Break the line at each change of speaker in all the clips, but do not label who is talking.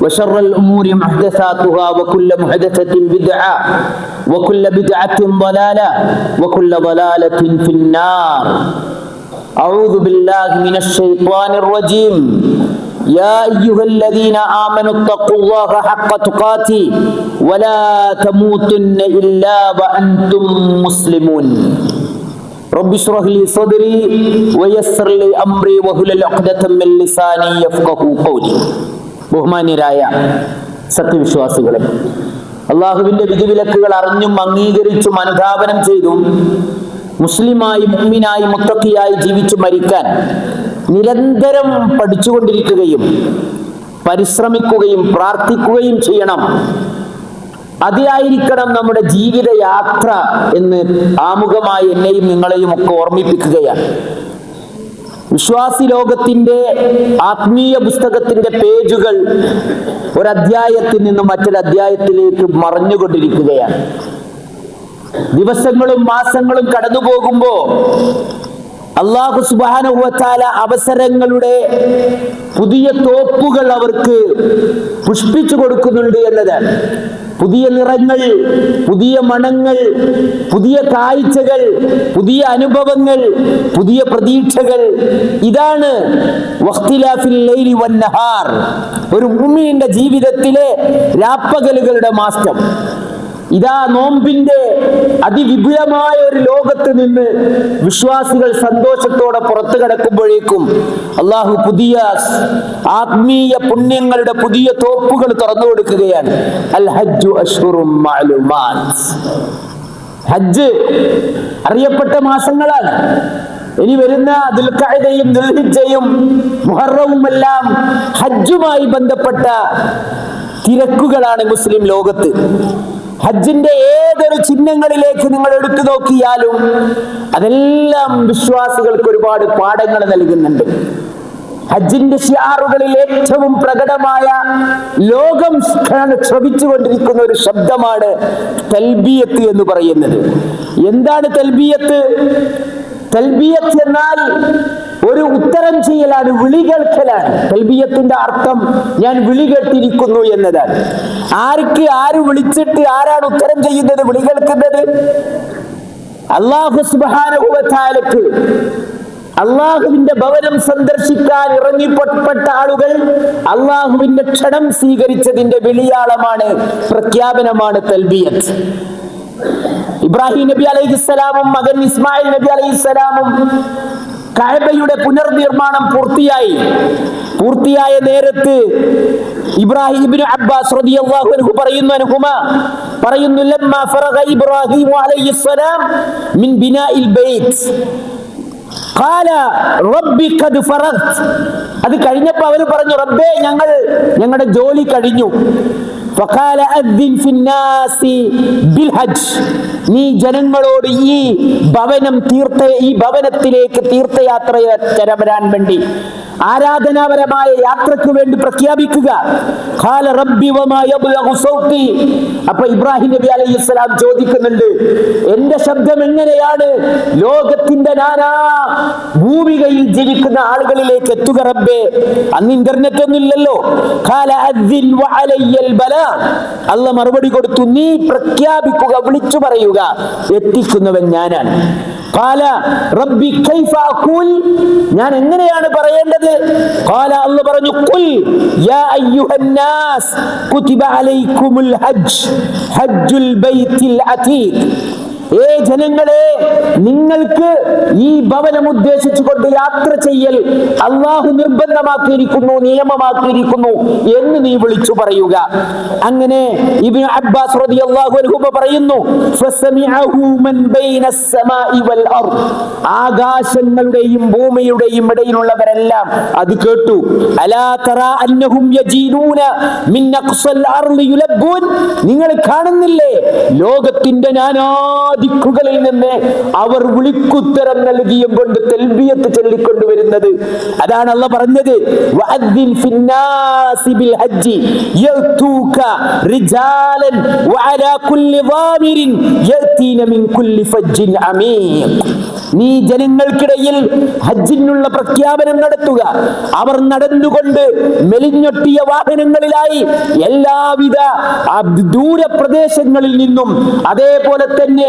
وشر الأمور محدثاتها وكل محدثة بدعة وكل بدعة ضلالة وكل ضلالة في النار. أعوذ بالله من الشيطان الرجيم. يا أيها الذين آمنوا اتقوا الله حق تقاته ولا تموتن إلا وأنتم مسلمون. رب اشرح لي صدري ويسر لي أمري واحلل عقدة من لساني يفقهوا قولي. ബഹുമാന്യരായ സത്യവിശ്വാസികളെ. അള്ളാഹുവിന്റെ വിധിവിലക്കുകൾ അറിഞ്ഞും അംഗീകരിച്ചും അനുധാപനം ചെയ്തും മുസ്ലിമായി മുമ്മിനായി മുത്തക്കിയായി ജീവിച്ചു മരിക്കാൻ നിരന്തരം പഠിച്ചുകൊണ്ടിരിക്കുകയും പരിശ്രമിക്കുകയും പ്രാർത്ഥിക്കുകയും ചെയ്യണം. അതിയായിരിക്കണം നമ്മുടെ ജീവിതയാത്ര എന്ന് ആമുഖമായി എന്നെയും നിങ്ങളെയും ഒക്കെ ഓർമ്മിപ്പിക്കുകയാണ്. വിശ്വാസി ലോകത്തിന്റെ ആത്മീയ പുസ്തകത്തിന്റെ പേജുകൾ ഒരധ്യായത്തിൽ നിന്നും മറ്റൊരു അധ്യായത്തിലേക്ക് മറഞ്ഞുകൊണ്ടിരിക്കുകയാണ്. ദിവസങ്ങളും മാസങ്ങളും കടന്നു പോകുമ്പോ അള്ളാഹു സുബാനുഭവത്താല അവസരങ്ങളുടെ പുതിയ തോപ്പുകൾ അവർക്ക് പുഷ്പിച്ചു കൊടുക്കുന്നുണ്ട് എന്നതാണ്. പുതിയ നിറങ്ങൾ പുതിയ മണങ്ങൾ പുതിയ കാഴ്ചകൾ പുതിയ അനുഭവങ്ങൾ പുതിയ പ്രതീക്ഷകൾ. ഇതാണ് ഒരു ഭൂമിയുടെ ജീവിതത്തിലെ രാപ്പകലുകളുടെ മാസ്റ്റം ഇതാ നോമ്പിന്റെ അതിവിപുലമായ ഒരു ലോകത്ത് നിന്ന് വിശ്വാസികൾ സന്തോഷത്തോടെ പുറത്തു കടക്കുമ്പോഴേക്കും അള്ളാഹു പുതിയ ആത്മീയ പുണ്യങ്ങളുടെ പുതിയ തോപ്പുകൾ തുറന്നു കൊടുക്കുകയാണ്. അൽ ഹജ്ജു ഹജ്ജ് അറിയപ്പെട്ട മാസങ്ങളാണ്. ഇനി വരുന്ന ദുൽഖഅദയും ദുൽഹിജയും മുഹറവും എല്ലാം ഹജ്ജുമായി ബന്ധപ്പെട്ട തിരക്കുകളാണ് മുസ്ലിം ലോകത്ത്. ഹജ്ജിന്റെ ഏതൊരു ചിഹ്നങ്ങളിലേക്ക് നിങ്ങൾ എടുത്തു നോക്കിയാലും അതെല്ലാം വിശ്വാസികൾക്ക് ഒരുപാട് പാഠങ്ങൾ നൽകുന്നുണ്ട്. ഹജ്ജിന്റെ ഷിയാറുകളിൽ ഏറ്റവും പ്രകടമായ ലോകം ശ്രവിച്ചുകൊണ്ടിരിക്കുന്ന ഒരു ശബ്ദമാണ് തൽബിയത്ത് എന്ന് പറയുന്നത്. എന്താണ് തൽബിയത്ത്? തൽബിയത്ത് എന്നാൽ ഒരു ഉത്തരം ചെയ്യലാണ് വിളി കേൾക്കലാണ്. തൽബിയത്തിന്റെ അർത്ഥം ഞാൻ വിളി കേട്ടിരിക്കുന്നു എന്നതാണ്. ആർക്ക് ആര് വിളിച്ചിട്ട് ആരാണ് ഉത്തരം ചെയ്യുന്നത് വിളി കേൾക്കുന്നത്? അള്ളാഹു സുബാനുഭവത്താലക്ക് അള്ളാഹുവിന്റെ ഭവനം സന്ദർശിക്കാൻ ഇറങ്ങിപ്പെട്ട ആളുകൾ അള്ളാഹുവിന്റെ ക്ഷണം സ്വീകരിച്ചതിന്റെ വെളിയാളമാണ് പ്രഖ്യാപനമാണ് തൽബിയത്ത് ഇബ്രാഹിം നബി അലൈഹിസ്സലാമും മകൻ ഇസ്മായിൽ നബി അലൈഹിസ്സലാമും കഅബയുടെ പുനർനിർമ്മാണം പൂർത്തിയായി. പൂർത്തിയായ നേരത്ത് ഇബ്രാഹിം ഇബ്നു അബ്ബാസ് റളിയല്ലാഹു അൻഹു പറയുന്നു പറയുന്നു ഇബ്രാഹിം അലൈഹിസ്സലാം മിൻ ബിനാഇൽ ഖാല റബ്ബി ഖദ് ഫറഗ്ത്. അത് കഴിഞ്ഞപ്പോൾ അവർ പറഞ്ഞു റബ്ബേ ഞങ്ങൾ ഞങ്ങളുടെ ജോലി കഴിഞ്ഞു. ഫഖാല ഫിന്നാസി ബിൽ ഹജ്ജ്. നീ ജനങ്ങളോട് ഈ ഭവനം തീർത്ഥ ഈ ഭവനത്തിലേക്ക് തീർത്ഥയാത്ര വരാൻ വേണ്ടി ആരാധനാപരമായ യാത്രയ്ക്ക് വേണ്ടി പ്രഖ്യാപിക്കുക. അപ്പൊ ഇബ്രാഹിം നബി അലൈഹി സ്വലാം ചോദിക്കുന്നുണ്ട് എന്റെ ശബ്ദം എങ്ങനെയാണ്? ലോകത്തിന്റെ നാനാ ഭൂമികയിൽ ജീവിക്കുന്ന ആളുകളിലേക്ക് എത്തുക റബ്ബേ. അന്ന് ഇന്റർനെറ്റ് ഒന്നും ഇല്ലല്ലോ. അല്ല മറുപടി കൊടുത്തു നീ പ്രഖ്യാപിക്കുക വിളിച്ചു പറയുക. എത്തിക്കുന്നവൻ ഞാനാണ് ഖാല റബ്ബി കൈഫ അഖൂൽ ഞാൻ എങ്ങനെയാണ് പറയേണ്ടത് ഖാല അല്ലാഹ് പറഞ്ഞു ഖുൽ യാ അയ്യുഹൻ നാസ് കുതിബ അലൈക്കുമുൽ ഹജ്ജ് ഹജ്ജുൽ ബൈത്തിൽ അതീഖ് ഏ ജനങ്ങളെ നിങ്ങൾക്ക് ഈ ഭവനം ഉദ്ദേശിച്ചുകൊണ്ട് യാത്ര ചെയ്യൽ അള്ളാഹു നിർബന്ധമാക്കിയിരിക്കുന്നു നിയമമാക്കിയിരിക്കുന്നു എന്ന് നീ വിളിച്ചു പറയുക. അങ്ങനെ ഇബ്നു അബ്ബാസ് പറയുന്നു ആകാശങ്ങളുടെയും ഭൂമിയുടെയും ഇടയിലുള്ളവരെല്ലാം അത് കേട്ടു. നിങ്ങൾ കാണുന്നില്ലേ? ലോകത്തിന്റെ നാനാ ദിക്കുകളിൽ നിന്ന് അവർ വിളിക്കുത്തരം നൽകിയും കൊണ്ട് തെൽബിയത്ത് ചൊല്ലിക്കൊണ്ടുവരുന്നത്. അതാണ് അല്ല പറഞ്ഞത്. നീ ജനങ്ങൾക്കിടയിൽ ഹജ്ജിനുള്ള പ്രഖ്യാപനം നടത്തുക. അവർ നടന്നുകൊണ്ട് മെലിഞ്ഞൊട്ടിയ വാഹനങ്ങളിലായി എല്ലാവിധ ദൂരപ്രദേശങ്ങളിൽ നിന്നും അതേപോലെ തന്നെ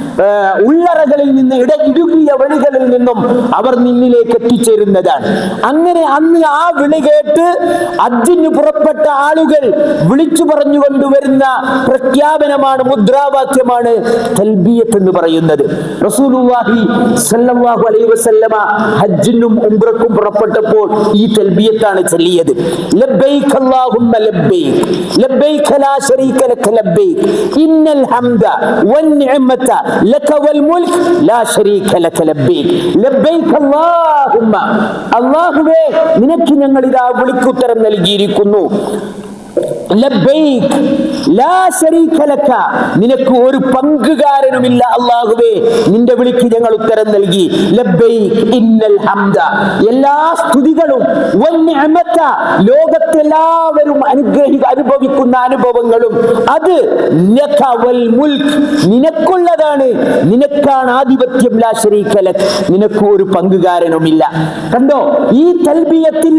ഉള്ളറകളിൽ നിന്ന് ഇട ഇടുങ്ങിയ വഴികളിൽ നിന്നും അവർ നിന്നിലേക്ക് എത്തിച്ചേരുന്നതാണ്. അങ്ങനെ അന്ന് ആ വിളി കേട്ട് അജിന് പുറപ്പെട്ട ആളുകൾ വിളിച്ചു പറഞ്ഞു കൊണ്ടുവരുന്ന പ്രഖ്യാപനമാണ് മുദ്രാവാക്യമാണ് തൽബിയത്ത് എന്ന് പറയുന്നത്. റസൂലുള്ളാഹി സല്ലല്ലാഹു അലൈഹി വസല്ലമ ഹജ്ജിനും ഉംറക്കും പുറപ്പെട്ടപ്പോൾ ഈ തൽബിയത്താണ് ചൊല്ലിയത്. ലബ്ബൈക അല്ലാഹുമ്മ ലബ്ബൈക ലബ്ബൈക ലാ ലക ലബ്ബൈക ഇന്നൽ ഹംദ വന്നിഅമത ലക വൽ മുൽക് ലാ ശരീക ലക ലബ്ബൈക. ലബ്ബൈക അല്ലാഹുമ്മ. അല്ലാഹുവേ നിനക്ക് ഞങ്ങൾ ഇതാ വിളിക്കുത്തരം നൽകിയിരിക്കുന്നു. നിനക്ക് ഒരു പങ്കുകാരനുമില്ല അല്ലാഹുവേ. നിന്റെ വിളിക്ക് ഞങ്ങൾ ഉത്തരം നൽകി. ഇന്നൽ ഹംദ. എല്ലാ സ്തുതികളും ലോകത്തെല്ലാവരും അനുഗ്രഹി അനുഭവിക്കുന്ന അനുഭവങ്ങളും അത് നിനക്കുള്ളതാണ്. നിനക്കാണ് ആധിപത്യം നിനക്ക് ഒരു പങ്കുകാരനുമില്ല. കണ്ടോ? ഈ തൽബിയത്തിൽ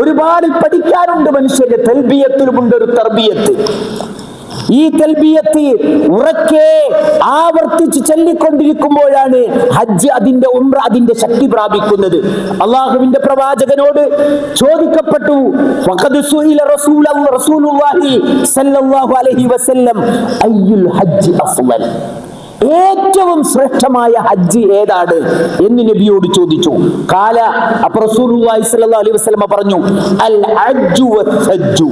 ഒരുപാട് പഠിക്കാനുണ്ട് മനുഷ്യന്റെ തൽബിയത്തിലുമുണ്ട് ഒരു തർബിയത്ത്. ഈ തൽബിയത്ത് ഉറക്കെ ആവർത്തിച്ച് ചൊല്ലിക്കൊണ്ടിരിക്കുമ്പോഴാണ് ഹജ്ജ് അതിന്റെ ഉംറ അതിന്റെ ശക്തി പ്രാപിക്കുന്നത്. അള്ളാഹുവിന്റെ പ്രവാചകനോട് ചോദിക്കപ്പെട്ടു റസൂലുള്ളാഹി സ്വല്ലല്ലാഹു അലൈഹി വസല്ലം അയ്യുൽ ഹജ്ജ് അഫ്ളൽ ഏറ്റവും ശ്രേഷ്ഠമായ ഹജ്ജ് ഏതാണ് എന്ന് നബിയോട് ചോദിച്ചു. കാല അലൈഹി വസല്ലം പറഞ്ഞു അൽ ഹജ്ജു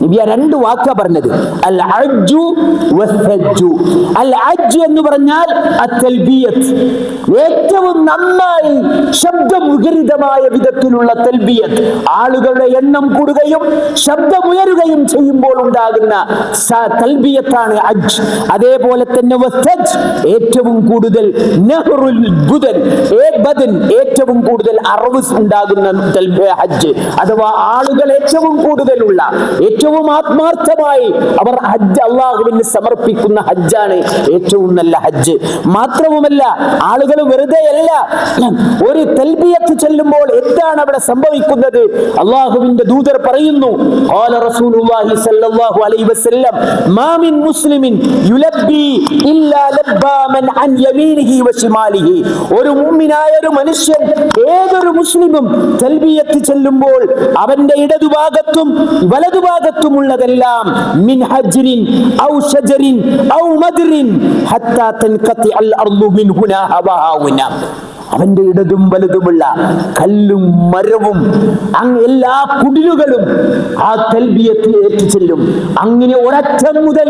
വസ്സജ്ജു നബി ആ രണ്ട് വാക്കാ പറഞ്ഞത്. അൽ അജ്ജു വസ്സജ്ജു. അൽ ഹജ്ജ് എന്ന് പറഞ്ഞാൽ അത്തൽബിയത്ത്. ഏറ്റവും നന്നായി ശബ്ദമുഖരിതമായ വിധത്തിലുള്ള തൽബിയത്ത്. ആളുകളുടെ എണ്ണം കൂടുകയും ശബ്ദമുയരുകയും ചെയ്യുമ്പോൾ ഉണ്ടാകുന്ന തൽബിയത്താണ് അജ് അതേപോലെ തന്നെ വസ്സജ് ഏറ്റവും കൂടുതൽ നെഹ്റുൽ ബുദൻ ഏ ബദൻ ഏറ്റവും കൂടുതൽ അറവ് ഉണ്ടാകുന്ന ഹജ്ജ്. അഥവാ ആളുകൾ ഏറ്റവും കൂടുതലുള്ള ഏറ്റവും ആത്മാർത്ഥമായി അവർ ഹജ്ജ് അള്ളാഹുവിന് സമർപ്പിക്കുന്ന ഹജ്ജാണ് ഏറ്റവും നല്ല ഹജ്ജ് മാത്രവുമല്ല ആളുകൾ വെറുതെ അല്ല ഒരു തൽബിയത്ത് ചെല്ലുമ്പോൾ എന്താണ് അവിടെ സംഭവിക്കുന്നത് അള്ളാഹുവിന്റെ ദൂതർ പറയുന്നു قال رسول الله صلى الله عليه وسلم ما من مسلم يلبي إلا لبى من عن يمينه وشماله ഒരു മുഅ്മിനായ ഒരു മനുഷ്യൻ ഏതൊരു മുസ്ലിമും തൽബിയത്ത് ചെല്ലുമ്പോൾ അവന്റെ ഇടതുഭാഗത്തും വലതുഭാഗത്തുമുള്ളതെല്ലാം മിൻ ഔ ഔ ഹത്താ അൽ മിൻ ഹുനാ അവന്റെ ഇടതും വലുതുമുള്ള കല്ലും മരവും അങ്ങ് എല്ലാ കുടിലുകളും ആ തൽബിയത്ത് ഏറ്റുചെല്ലും അങ്ങനെ ഒരറ്റം മുതൽ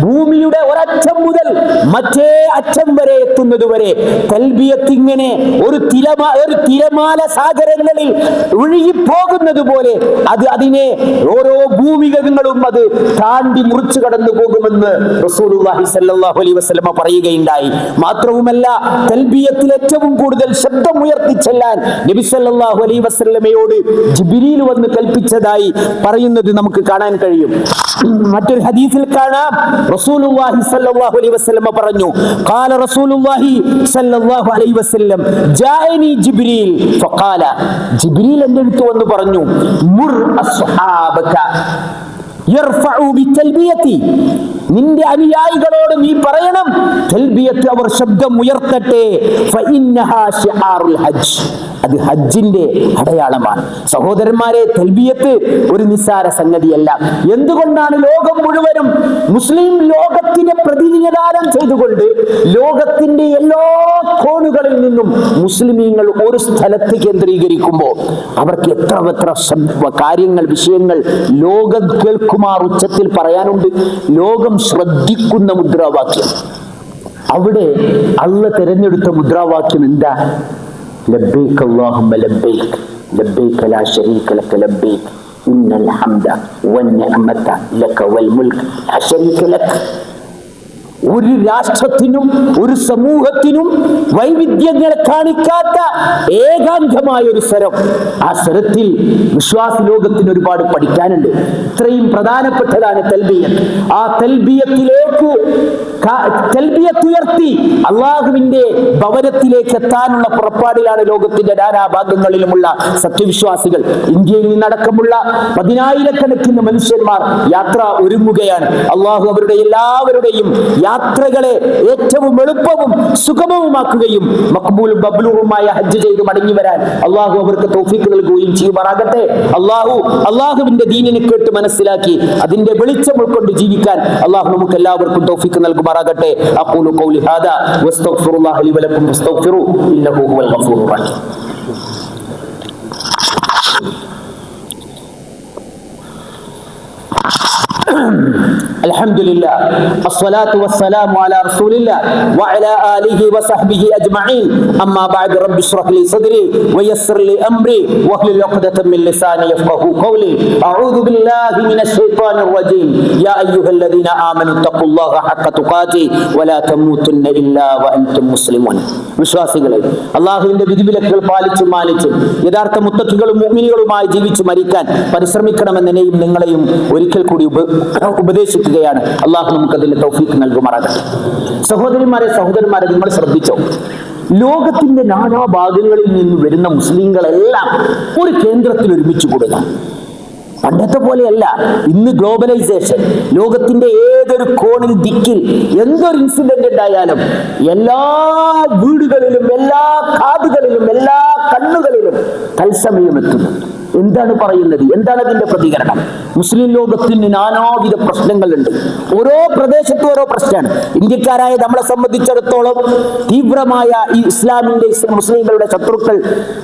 ഭൂമിയുടെ ഒരറ്റം മുതൽ മറ്റേ അറ്റം വരെ എത്തുന്നത് വരെ തൽബിയത്ത് ഇങ്ങനെ ഒരു തിരമാ ഒരു തിരമാല സാഗരങ്ങളിൽ ഒഴുകിപ്പോകുന്നത് പോലെ അത് അതിനെ ഓരോ ഭൂമികകളും അത് താണ്ടി മുറിച്ചു കടന്നു പോകുമെന്ന് റസൂലുള്ളാഹി സല്ലല്ലാഹു അലൈഹി വസല്ലമ പറയുകയുണ്ടായി. മാത്രവുമല്ല തൽബിയത്തിൽ ഏറ്റവും കൂടുതൽ ശബ്ദം ഉയർത്തി ചെല്ലാൻ നബി സല്ലല്ലാഹു അലൈഹി വസല്ലമയോട് ജിബ്രീൽ വന്ന് കൽപ്പിച്ചതായി പറയുന്നത് നമുക്ക് കാണാൻ കഴിയും. മറ്റൊരു ഹദീസിൽ കാണാം. റസൂലുള്ളാഹി സ്വല്ലല്ലാഹു അലൈഹി വസല്ലം പറഞ്ഞു ഖാല റസൂലുള്ളാഹി സ്വല്ലല്ലാഹു അലൈഹി വസല്ലം ജാഅനി ജിബ്രീൽ. ഫഖാല ജിബ്രീൽ എന്റെ അടുത്ത് പറഞ്ഞു? മുർ അസ്ഹാബക യർഫഉ ബിതൽബിയതി നിന്റെ അനുയായികളോട് നീ പറയണം തൽബിയത്ത് അവർ ശബ്ദം ഉയർത്തട്ടെ ഫഇന്നഹാ ശിആറുൽ ഹജ്ജ്. അത് ഹജ്ജിന്റെ അടയാളമാണ്. സഹോദരന്മാരെ തൽബിയത്ത് ഒരു നിസ്സാര സംഗതിയല്ല. എന്തുകൊണ്ടാണ് ലോകം മുഴുവനും മുസ്ലിം ലോകത്തിനെ പ്രതിനിധാനം ചെയ്തുകൊണ്ട് ലോകത്തിന്റെ എല്ലാ കോണുകളിൽ നിന്നും മുസ്ലിമീങ്ങൾ ഒരു സ്ഥലത്ത് കേന്ദ്രീകരിക്കുമ്പോൾ അവർക്ക് എത്ര എത്ര കാര്യങ്ങൾ വിഷയങ്ങൾ ലോകം കേൾക്കുമാർ ഉച്ചത്തിൽ പറയാനുണ്ട്. ലോകം ശ്രദ്ധിക്കുന്ന മുദ്രാവാക്യം. അവിടെ അള്ള തിരഞ്ഞെടുത്ത മുദ്രാവാക്യം എന്താ? അല്ലാഹുമ്മ ലബ്ബൈക് ലബ്ബൈക ലാ ശരീക ലക ലബ്ബൈക് ഇന്നൽ ഹംദ വന്നിഅമത ലക വൽ മുൽക് ലാ ശരീക ലക ഒരു രാഷ്ട്രത്തിനും ഒരു സമൂഹത്തിനും വൈവിധ്യങ്ങൾ കാണിക്കാത്ത ഏകാന്തമായ ഒരു സ്വരം ആ സ്വരത്തിൽ വിശ്വാസ ലോകത്തിന് ഒരുപാട് പഠിക്കാനുണ്ട്. ഇത്രയും പ്രധാനപ്പെട്ടതാണ് തൽബിയത്ത്. ആ തൽബിയത്തിലേക്ക് തൽബിയത്ത് ഉയർത്തി അള്ളാഹുവിന്റെ ഭവനത്തിലേക്ക് എത്താനുള്ള പുറപ്പാടിലാണ് ലോകത്തിന്റെ നാനാഭാഗങ്ങളിലുമുള്ള സത്യവിശ്വാസികൾ. ഇന്ത്യയിൽ നിന്നടക്കമുള്ള പതിനായിരക്കണക്കിന് മനുഷ്യന്മാർ യാത്ര ഒരുങ്ങുകയാണ്. അള്ളാഹു അവരുടെ എല്ലാവരുടെയും യാത്രകളെ ഏറ്റവും എളുപ്പവും സുഗമവുമാക്കുകയും മക്ബൂലും ബബ്ലൂറുമായ ഹജ്ജ് ചെയ്ത് മടങ്ങി വരാൻ അള്ളാഹു അവർക്ക് തോഫിക്ക് നൽകുകയും ചെയ്യുമാറാകട്ടെ. അള്ളാഹു അള്ളാഹുവിന്റെ ദീനിനെ കേട്ട് മനസ്സിലാക്കി അതിന്റെ വെളിച്ചം ഉൾക്കൊണ്ട് ജീവിക്കാൻ അള്ളാഹു നമുക്ക് എല്ലാവർക്കും തോഫിക്ക് തൗഫീക്ക് നൽകുമാറാകട്ടെ അഖൂലു ഖൗലി ഹാദാ വസ്തഗ്ഫിറുല്ലാഹ ലി വലക്കും ഫസ്തഗ്ഫിറു ഇന്നഹു ഹുവൽ ഗഫൂറുർ റഹീം الحمد لله الصلاة والسلام على رسول الله وعلى آله وصحبه أجمعين أما بعد رب اشرح لي صدري ويسر لي أمري واحلل عقدة من لساني يفقه قولي أعوذ بالله من الشيطان الرجيم يا أيها الذين آمنوا اتقوا الله حق تقاته ولا تموتن إلا وأنتم مسلمون വിശ്വാസികളെ അള്ളാഹുവിന്റെ വിധിവിലക്കുകൾ പാലിച്ചും മാനിച്ചും യഥാർത്ഥ മുത്തക്കികളും മുഗ്മിനികളുമായി ജീവിച്ചു മരിക്കാൻ പരിശ്രമിക്കണമെന്ന് എന്നെയും നിങ്ങളെയും ഒരിക്കൽ കൂടി ഉപ ഉപദേശിക്കുകയാണ്. അള്ളാഹു നമുക്ക് അതിന്റെ തൗഫീക്ക് നൽകുമാറാകട്ടെ. സഹോദരിമാരെ സഹോദരന്മാരെ നിങ്ങൾ ശ്രദ്ധിച്ചോ? ലോകത്തിന്റെ ഭാഗങ്ങളിൽ നിന്ന് വരുന്ന മുസ്ലിങ്ങളെല്ലാം ഒരു കേന്ദ്രത്തിൽ ഒരുമിച്ച് കൂടുക പണ്ടത്തെ പോലെയല്ല. ഇന്ന് ഗ്ലോബലൈസേഷൻ. ലോകത്തിന്റെ ഏതൊരു കോണിൽ ദിക്കിൽ എന്തൊരു ഇൻസിഡന്റ് ഉണ്ടായാലും എല്ലാ വീടുകളിലും എല്ലാ കാതുകളിലും എല്ലാ കണ്ണുകളിലും തത്സമയം എത്തുന്നു എന്താണ് പറയുന്നത്? എന്താണ് അതിന്റെ പ്രതികരണം? മുസ്ലിം ലോകത്തിന് നാനാവിധ പ്രശ്നങ്ങളുണ്ട്. ഓരോ പ്രദേശത്തും ഓരോ പ്രശ്നമാണ്. ഇന്ത്യക്കാരായ നമ്മളെ സംബന്ധിച്ചിടത്തോളം തീവ്രമായ ഈ ഇസ്ലാമിന്റെ ഇസ്ലാം മുസ്ലിങ്ങളുടെ ശത്രുക്കൾ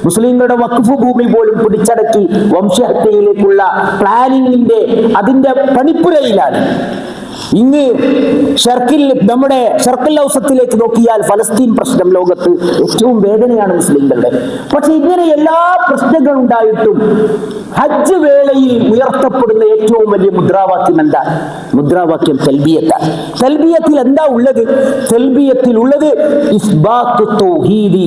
മുസ്ലിങ്ങളുടെ വഖഫ് ഭൂമി പോലും പിടിച്ചടക്കി വംശഹത്യയിലേക്കുള്ള പ്ലാനിങ്ങിന്റെ അതിന്റെ പണിപ്പുരയിലാണ്. ഇന്ന് ഷർക്കിൽ നമ്മുടെ ഷർക്കിൽ ഔസത്തിലേക്ക് നോക്കിയാൽ ഫലസ്തീൻ പ്രശ്നം ലോകത്ത് ഏറ്റവും വേദനയാണ് മുസ്ലിങ്ങളുടെ പക്ഷെ ഇങ്ങനെ എല്ലാ പ്രശ്നങ്ങളും ഉണ്ടായിട്ടും ഹജ്ജ് വേളയിൽ ഉയർത്തപ്പെടുന്ന ഏറ്റവും വലിയ മുദ്രാവാക്യം എന്താ? മുദ്രാവാക്യം തൽബിയത്ത തെൽബിയത്തിൽ എന്താ ഉള്ളത്? തെൽബിയത്തിൽ ഉള്ളത് തൗഹീദി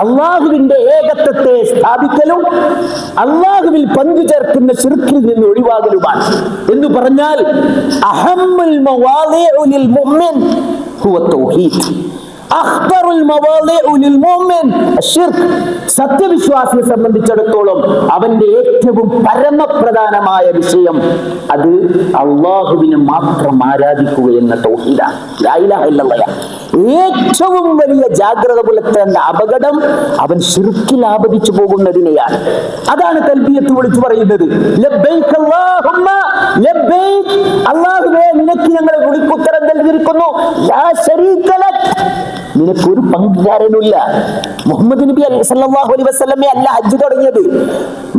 അള്ളാഹുവിന്റെ ഏകത്വത്തെ സ്ഥാപിക്കലും അള്ളാഹുവിൽ പങ്കുചേർക്കുന്ന ശുരുക്കിൽ നിന്ന് ഒഴിവാകലുമാണ്. എന്ന് പറഞ്ഞാൽ അഹമ്മുൽ സത്യവിശ്വാസിയെ സംബന്ധിച്ചിടത്തോളം അവന്റെ ഏറ്റവും പരമപ്രധാനമായ വിഷയം അത് അള്ളാഹുവിനെ മാത്രം ആരാധിക്കുക എന്ന തൗഹീദാണ്. ഏറ്റവും വലിയ ജാഗ്രത പുലർത്തേണ്ട അപകടം അവൻ ശിർക്കിൽ ആപതിച്ചു പോകുന്നതിനെയാണ്. അതാണ് തൽബിയത്ത് വിളിച്ചു പറയുന്നത്. അല്ലാഹുവേ നിനക്ക് ഞങ്ങൾ വിളിക്കുത്തരം നൽകിയിരിക്കുന്നു. നിനക്കൊരു പങ്കുകാരനുമില്ല മുഹമ്മദ് നബി സല്ലാഹു അലൈ വസ്ലമെ അല്ല ഹജ്ജ് തുടങ്ങിയത്.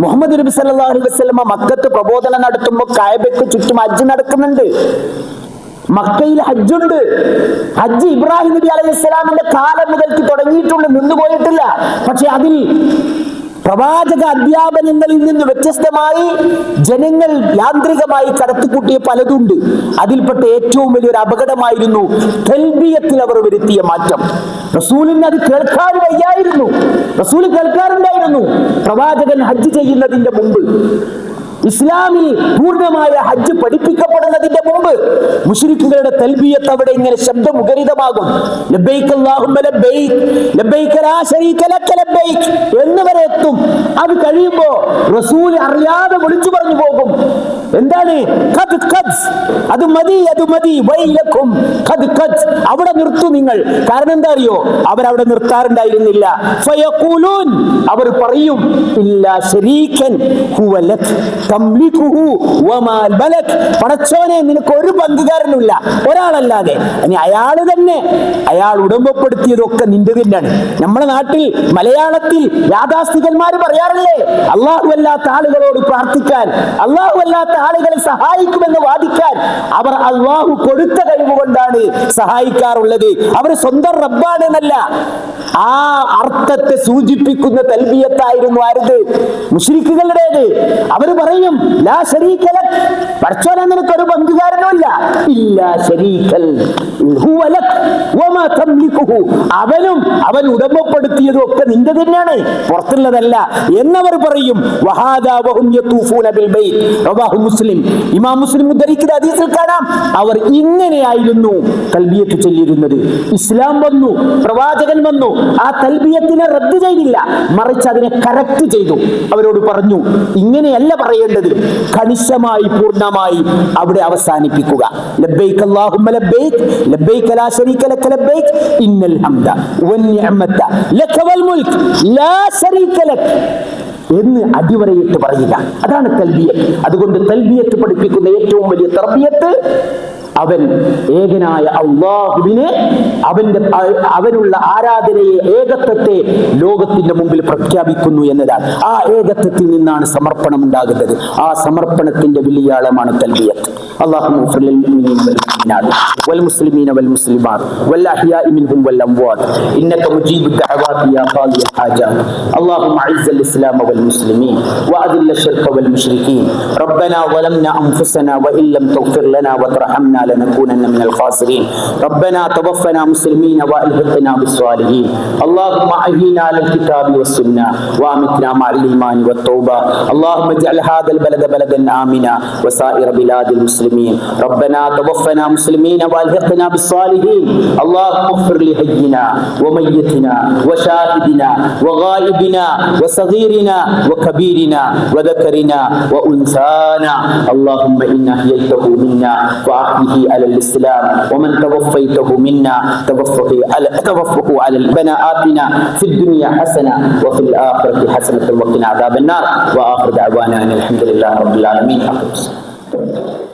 മുഹമ്മദ് നബി സല്ലല്ലാഹു അലൈ വസ്ലമ മക്കത്ത് പ്രബോധനം നടത്തുമ്പോൾ കായബയ്ക്ക് ചുറ്റും ഹജ്ജ് നടക്കുന്നുണ്ട്. മക്കയിൽ ഹജ്ജുണ്ട്. ഹജ്ജ് ഇബ്രാഹിം നബി അലൈഹി ഇസ്ലാമിന്റെ കാലം മുതൽക്ക് തുടങ്ങിയിട്ടുണ്ട്. നിന്നുപോയിട്ടില്ല. പക്ഷെ അതിൽ പ്രവാചക അധ്യാപനങ്ങളിൽ നിന്ന് വ്യത്യസ്തമായി ജനങ്ങൾ യാന്ത്രികമായി കടത്തിക്കൂട്ടിയ പലതുണ്ട്. അതിൽപ്പെട്ട ഏറ്റവും വലിയൊരു അപകടമായിരുന്നു തെൽബിയത്തിൽ അവർ വരുത്തിയ മാറ്റം. റസൂലിന് അത് കേൾക്കാൻ വയ്യായിരുന്നു. റസൂൽ കേൾക്കാറുണ്ടായിരുന്നു. പ്രവാചകൻ ഹജ്ജ് ചെയ്യുന്നതിന്റെ മുമ്പ്. ഇസ്ലാമിൽ പൂർണമായ ഹജ്ജ് പഠിപ്പിക്കപ്പെടുന്നതിന്റെ മുമ്പ് മുശ്രിക്കുകളുടെ തൽബിയത്ത് അവിടെ ഇങ്ങനെ ശബ്ദമുഖരിതമാകും. എന്നിവരെ എത്തും. അത് കഴിയുമ്പോ റസൂൽ അറിയാതെ വിളിച്ചു പറഞ്ഞു പോകും. എന്താണ്? അത് മതി അത് മതി. വൈലക്കും അവിടെ നിർത്തു നിങ്ങൾ. കാരണം എന്താ അറിയോ? അവരവിടെ നിർത്താറുണ്ടായിരുന്നില്ല. അവർ പറയും ഇല്ല ശരീക്കൻ ഹുവ പടച്ചോനെ നിനക്ക് ഒരു പങ്കുകാരനുമില്ല. ഒരാളല്ലാതെ. ഇനി അയാൾ തന്നെ അയാൾ ഉടമ്പപ്പെടുത്തിയതൊക്കെ നിന്റെ തന്നെയാണ്. നമ്മുടെ നാട്ടിൽ മലയാളത്തിൽ യാഥാസ്ഥികന്മാർ പറയാറില്ലേ? അള്ളാഹു അല്ലാത്ത ആളുകളോട് പ്രാർത്ഥിക്കാൻ അള്ളാഹു അല്ലാത്ത ആളുകളെ സഹായിക്കുമെന്ന് വാദിക്കാൻ അവർ അള്ളാഹു കൊടുത്ത കഴിവ് കൊണ്ടാണ് സഹായിക്കാറുള്ളത്. അവർ സ്വന്തം റബ്ബാണ് എന്നല്ല ആ അർത്ഥത്തെ സൂചിപ്പിക്കുന്ന തൽബിയത്തായിരുന്നു ആരുത്? മുഷ്രിക്കുകളുടേത് അവർ പറയും ലാ ശരീക്കല നിനക്ക് ഒരു പങ്കുകാരനുമില്ല. ഇല്ല ശരീക്കൽ. അവനും അവൻ ഉടമപ്പെടുത്തിയതും ഒക്കെ നിന്റെ തന്നെയാണ്. പുറത്തുള്ളതല്ല. എന്നവർ പറയും മുസ്ലിം. ഇമാം മുസ്ലിം ഉദ്ധരിക്കുന്ന ഹദീസിൽ കാണാം അവർ ഇങ്ങനെയായിരുന്നു തൽബിയത്ത് ചൊല്ലിയിരുന്നത്. ഇസ്ലാം വന്നു പ്രവാചകൻ വന്നു ആ തൽബിയത്തിനെ റദ്ദ് ചെയ്തില്ല. മറിച്ച് അതിനെ കറക്റ്റ് ചെയ്തു. അവരോട് പറഞ്ഞു ഇങ്ങനെയല്ല പറയേണ്ടത് കണിശമായി പൂർണമായി അവിടെ അവസാനിപ്പിക്കുക. അല്ലാഹുമ്മ ഇന്നൽ ഹംദ മുൽക്ക് ലാ ലക എന്ന് അടിവരയിട്ട് പറയുക. അതാണ് തൽബിയത്ത്. അതുകൊണ്ട് തൽബിയത്ത് പഠിപ്പിക്കുന്ന ഏറ്റവും വലിയ തർബിയത്ത് അവൻ ഏകനായ അള്ളാഹുവിനെ അവന്റെ അ- അവനുള്ള ആരാധനയെ ഏകത്വത്തെ ലോകത്തിന്റെ മുമ്പിൽ പ്രഖ്യാപിക്കുന്നു എന്നതാണ് ആ ഏകത്വത്തിൽ നിന്നാണ് സമർപ്പണം ഉണ്ടാകുന്നത് ആ സമർപ്പണത്തിന്റെ വലിയാളമാണ് തൽബിയത്ത് اللهم اغفر للمؤمنين والمؤمنات والمسلمين والمسلمات والاحياء منهم والاموات انك مجيب الدعوات يا قاضي الحاجات اللهم اعز الاسلام والمسلمين واذل الشرك والمشركين ربنا ظلمنا انفسنا وان لم تغفر لنا وترحمنا لنكونن من الخاسرين. ربنا توفنا مسلمين والحقنا بالصالحين. اللهم احينا على الكتاب والسنة وأمتنا مع الإيمان والتوبة. اللهم اجعل هذا البلد بلدا آمنا وسائر بلاد المسلمين. ربنا توفنا مسلمين والحقنا بالصالحين. اللهم اغفر لحينا وميتنا وشاهدنا وغائبنا وصغيرنا وكبيرنا وذكرنا وأنثانا. اللهم ان احييته منا فاحيه على الإسلام ومن توفيته منا توفه على توفه على ربنا اتنا في الدنيا حسنة وفي الآخرة حسنة وقنا عذاب النار وآخر دعوانا أن الحمد لله رب العالمين الصلاة.